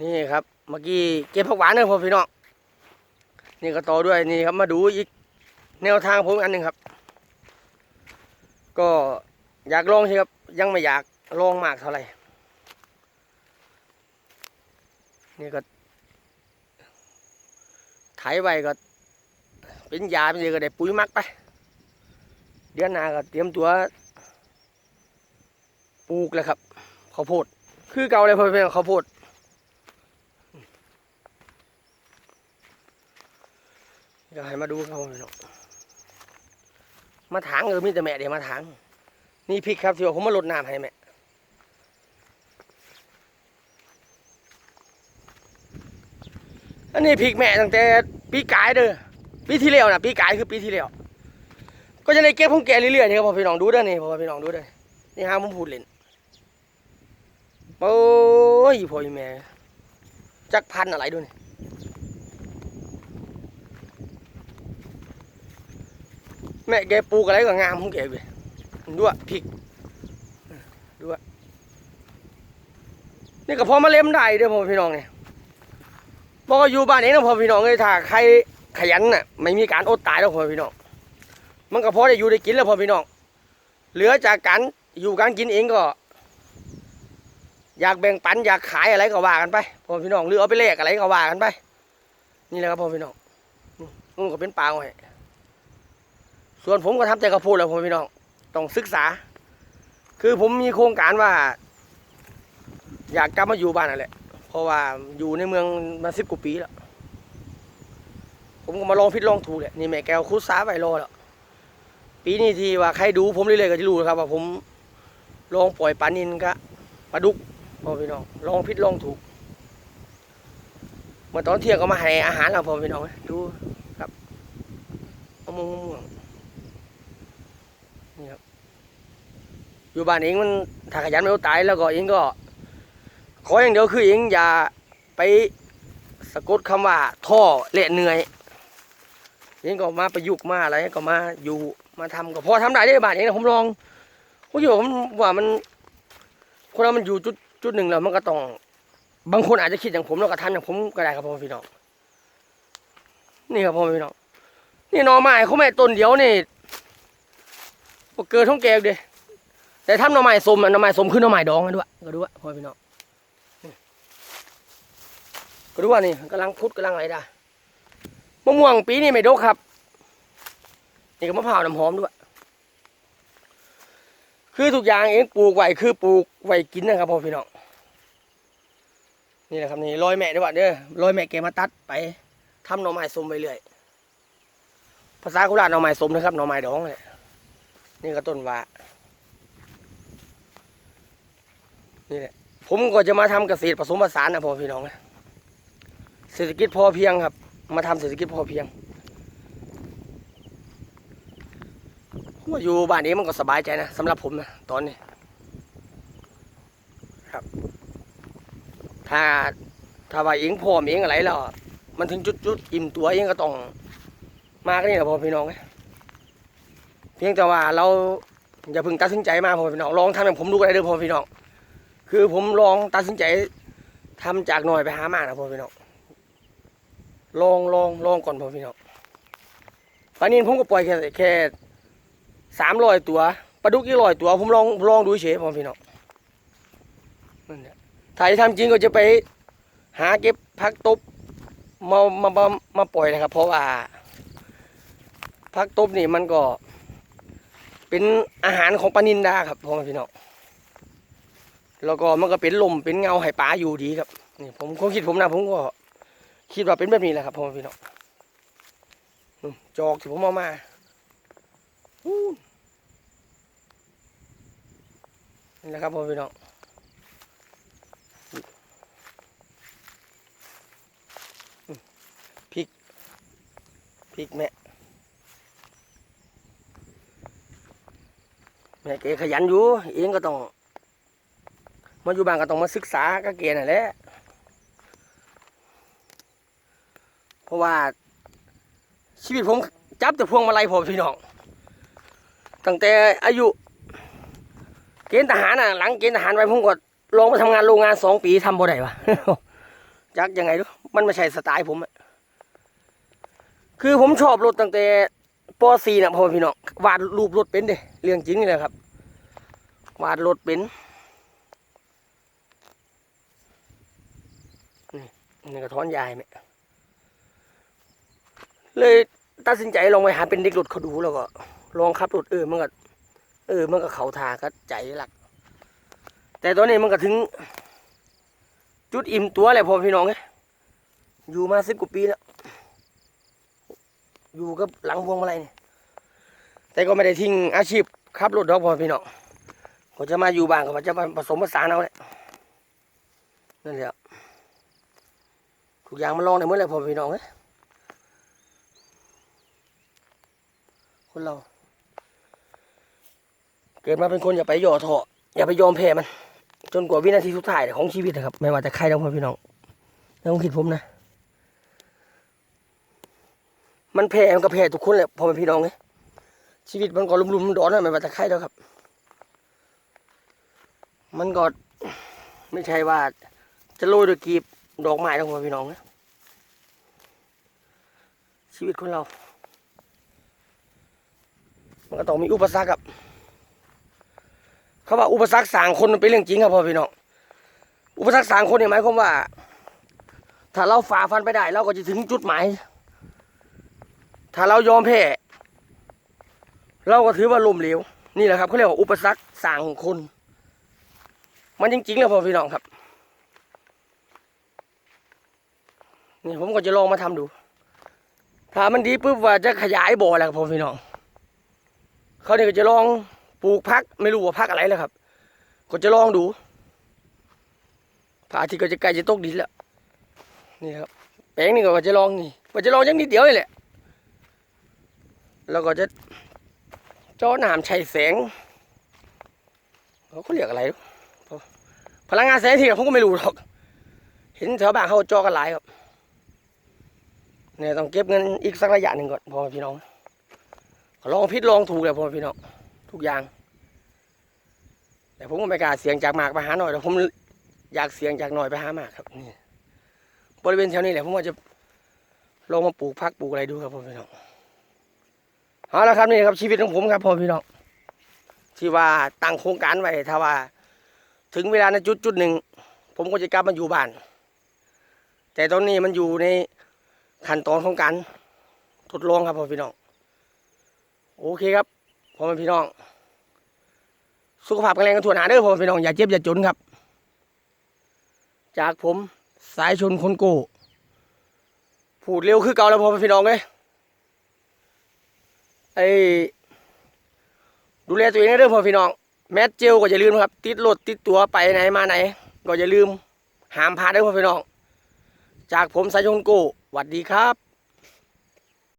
นี่ครับเมื่อกี้เก็บผักหวานนะพ่อพี่น้องนี่ก็ต่อด้วยนี่ครับมาดูอีกแนวทางผมอันหนึ่งครับ ก็อยากลองสิครับ ยังไม่อยากลองมากเท่าไหร่นี่ก็ไถไว้ก็ เป็นยาเป็นยังก็ได้ปุ๋ยมักไป เดือนหน้าก็เตรียมตัวปลูกเลยครับข้าวโพด คือเก่าเลยพ่อพี่น้องข้าวโพด เดี๋ยวให้มาดูเขาหน่อยเนาะมาถางเออมีแต่แม่เดี๋ยวมาถางนี่พริกครับที่ว่าผมมาลดน้ำให้แม่อันนี้พริกแม่ตั้งแต่ปีกายเด้อปีที่แล้วนะปีกายคือปีที่แล้วก็จะได้เก็บของแกเรื่อยๆนี่ครับพ่อพี่น้องดูเด้อนี่พ่อพี่น้องดูเด้อนี่ฮะผมพูดเล่นโอ้ยพ่อแม่จักพันอะไรด้วยนี่ แม่แกปลูกอะไรก็งามของแกเลยด้วยพริกด้วยนี่ก็พอมาเล่มได้เด้อพ่อพี่น้องเนี่ยบอกว่าอยู่บ้านเองนะพ่อพี่น้องเลยถ้าใครขยันน่ะไม่มีการอดตายแล้วพ่อพี่น้อง มันก็พอได้อยู่ได้กินแล้วพ่อพี่น้อง เหลือจากการอยู่การกินเองก็ อยากแบ่งปันอยากขายอะไรก็ว่ากันไปพ่อพี่น้องหรือเอาไปแลกอะไรก็ว่ากันไป นี่แหละครับพ่อพี่น้องนี่นู่นก็เป็นปลาไว้ ส่วนผมก็ทำแต่กระพูดแหล้วผมพี่น้องต้องศึกษา คือผมมีโครงการว่า อยากกลับมาอยู่บ้านนั่นแหละเพราะว่าอยู่ในเมืองมาสิบกว่าปีแล้วผมก็มาลองพิดลองถูกแหละนี่แม่แก้วคุดสาไวรอแล้วปีนี้ที่ว่าใครดูผมเรื่อยๆก็จะรู้นะครับว่าผมลองปล่อยปลานินกะปลาดุกพ่อพี่น้องลองพิดลองถูกเมื่อตอนเที่ยงก็มาให้อาหารเราพ่อพี่น้องดูครับมะม่งมะม่วง นี่ครับ อยู่บ้านเองมันถ้าขยันไม่เอาตายแล้วก็เองก็ ขออย่างเดียวคือเองอย่าไปสะกดคำว่าท่อเละเหนื่อยเองก็มาประยุกต์มาอะไรก็มาอยู่มาทำก็พอทำได้ได้บ้านเองนะผมลองผมคิดว่ผมว่ามัน คนเรามันอยู่จุดจุดหนึ่งแล้วมันก็ต้องบางคนอาจจะคิดอย่างผมแล้วก็ทำอย่างผมก็ได้ครับพ่อพี่น้องนี่ครับพ่อพี่น้องนี่นอไม้เขาไม่ต้นเดียวนี่ บ่เกิดท้องแกงเด้แต่ทำหน่อไม้สมอะหน่อไม้สมคือหน่อไม้ดองกันด้วยก็ดูว่าพ่อพี่น้องก็ดูว่านี่กำลังพุดกำลังอะไรได้มะม่วงปีนี้ไม่ดกครับ นี่ก็มะพร้าวน้ำหอมด้วย คือทุกอย่างเองปลูกไว้คือปลูกไว้กินนะครับพ่อพี่น้อง นี่แหละครับนี่ร้อยแม่ด้วยเด้อร้อยแม่แกมาตัดไปทำหน่อไม้สมไปเรื่อย ภาษาโคราชหน่อไม้สมนะครับหน่อไม้ดองเลย นี่ก็ต้นว่านี่แหละ ผมก็จะมาทำเกษตรผสมผสานนะพ่อพี่น้องนะเศรษฐกิจพอเพียงครับ มาทำเศรษฐกิจพอเพียงมว่าอยู่บ้านนี้มันก็สบายใจนะสำหรับผมนะตอนนี้ครับ ถ้าถ้าว่าเองพร้อมเองอะไรแล้วมันถึงจุดจุดอิ่มตัวเองก็ต้อง มากันนี่แหละพ่อพี่น้องนะ เพียงแต่ว่าเราอย่าเพิ่งตัดสินใจมาพ่อพี่น้องลองทำอย่างผมดูก็ได้เด้อพ่อพี่น้องคือผมลองตัดสินใจทำจากหน่อยไปหามากนะพ่อพี่น้องลองลองลองก่อนพ่อพี่น้องปลานินผมก็ปล่อยแค่แค่สามร้อยตัวปลาดุกยี่ร้อยตัว ผมลองลองดูเฉยพ่อพี่น้องนั่นแหละถ้าจะทำจริงก็จะไปหาเก็บพักตบมามามามาปล่อยนะครับ เพราะว่าพักตบนี่มันก็ เป็นอาหารของปลานินดาครับพ่อแม่พี่น้องแล้วก็มันก็เป็นลมเป็นเงาให้ปลาอยู่ดีครับนี่ผมความคิดผมนะผมก็คิดว่าเป็นแบบนี้แหละครับพ่อแม่พี่น้องจอกที่ผมเอามานี่แหละครับพ่อพี่น้องพริกพริกแม่ แม่เกขยันอยู่ เองก็ต้อง มาอยู่บ้านก็ต้องมาศึกษาก็เกนั่นแหละ เพราะว่า ชีวิตผมจับแต่พวงมาลัยผมพี่น้อง ตั้งแต่อายุ เกณฑ์ทหารน่ะ หลังเกณฑ์ทหารไปผมก็ลงมาทำงานโรงงานสองปีทำบ่ได้วะจักยังไงดูมันไม่ใช่สไตล์ผมอะคือผมชอบรถตั้งแต่ ป .4 นะพ่อพี่น้องวาดรูปรถเป็นเด้เรื่องจริงนี่แหละครับ วาดรถเป็นนี่นี่ก็ท้อนยายไหมเลยตัดสินใจลองไปหาเป็นเด็กรถเขาดูแล้วก็ ลองขับรถเออมันก็เออมันก็เขาทาก็ใจหลัก แต่ตอนนี้มันก็ถึง จุดอิ่มตัวแหละพ่อพี่น้องไงอยู่มาสิบกว่าปีแล้ว อยู่กับหลังพวงมาลัยนี่แต่ก็ไม่ได้ทิ้งอาชีพขับรถดอกพอพี่น้องก็จะมาอยู่บ้านก็จะมาผสมผสานเอาแหละนั่นแหละทุกอย่างมันลองได้หมดเลยพ่อพี่น้องเอ้ยคนเรา เกิดมาเป็นคนอย่าไปย่อท้ออย่าไปยอมแพ้มัน จนกว่าวินาทีสุดท้ายของชีวิตนะครับ ไม่ว่าจะใครทั้งพ่อพี่น้องในความคิดผมนะ มันแพ้มันก็แพ้ทุกคนแหละพ่อแม่พี่น้องเลยชีวิตมันก็ลุ่มๆดอนๆนะไม่ว่าจะใครแล้วครับ มันก็ไม่ใช่ว่า จะโรยด้วยกีบดอกไม้ทั้งพ่อพี่น้องนะชีวิตคนเรา มันก็ต้องมีอุปสรรคครับเขาว่าอุปสรรคสางคนมันเป็นเรื่องจริงครับพ่อพี่น้องอุปสรรคสางคนเนี่ยหมายความว่า ถ้าเราฝ่าฟันไปได้ เราก็จะถึงจุดหมาย ถ้าเรายอมแพ้เราก็ถือว่าล้มเหลวนี่แหละครับเขาเรียกว่าอุปสรรคสร้างคน มันจริงๆแล้วพ่อพี่น้องครับ นี่ผมก็จะลองมาทำดู ถ้ามันดีปุ๊บว่าจะขยายบ่อแล้วครับพ่อพี่น้องเขาเนี่ยก็จะลองปลูกพักไม่รู้ว่าพักอะไรแล้วครับ ก็จะลองดูพระอาทิตย์ก็จะใกล้จะตกดินแล้วนี่ครับแปลงนี่ก็จะลองนี่ก็จะลองยังนิดเดียวนี่แหละ แล้วก็จะเจ้าหนามชัยแสงเขาเรียกอะไร พลังงานแสงอาที่ผมก็ไม่รู้หรอก เห็นแถวบ้านเขาจอกันหลายครับเนี่ยต้องเก็บเงินอีกสักระยะหนึ่งก่อนพอพี่น้องลองพิษลองถูกเลยพอพี่น้องทุกอย่าง แต่ผมก็ไม่กล้าเสียงจากหมากไปหาหน่อยแต่ผมอยากเสียงจากหน่อยไปหาหมากครับนี่บริเวณแถวนี้แหละผมว่าจะลองมาปลูกพักปลูกอะไรดูครับพ่อพี่น้อง เอาละครับนี่ครับชีวิตของผมครับพ่อพี่น้องที่ว่าตั้งโครงการไว้ถ้าว่า ถึงเวลาในจุดจุดหนึ่ง ผมก็จะกลับมาอยู่บ้าน แต่ตอนนี้มันอยู่ในขั้นตอนของการทดลองครับพ่อพี่น้องโอเคครับพ่อพี่น้อง สุขภาพแข็งแรงกันทั่วหน้าเด้อพ่อพี่น้องอย่าเจ็บอย่าจนครับ จากผมสายชนคนโก้พูดเร็วคือเก่าแล้วพ่อพี่น้องเลย ไอ้ดูแลตัวเองในเรื่อพ่อพี่น้อง แมสเจลก็อย่าลืมครับ ติดรถติดตัวไปไหนมาไหน ก็อย่าลืมห้ามพลาด้วยพ่อพี่น้อง จากผมสายชนโก้หวัดดีครับ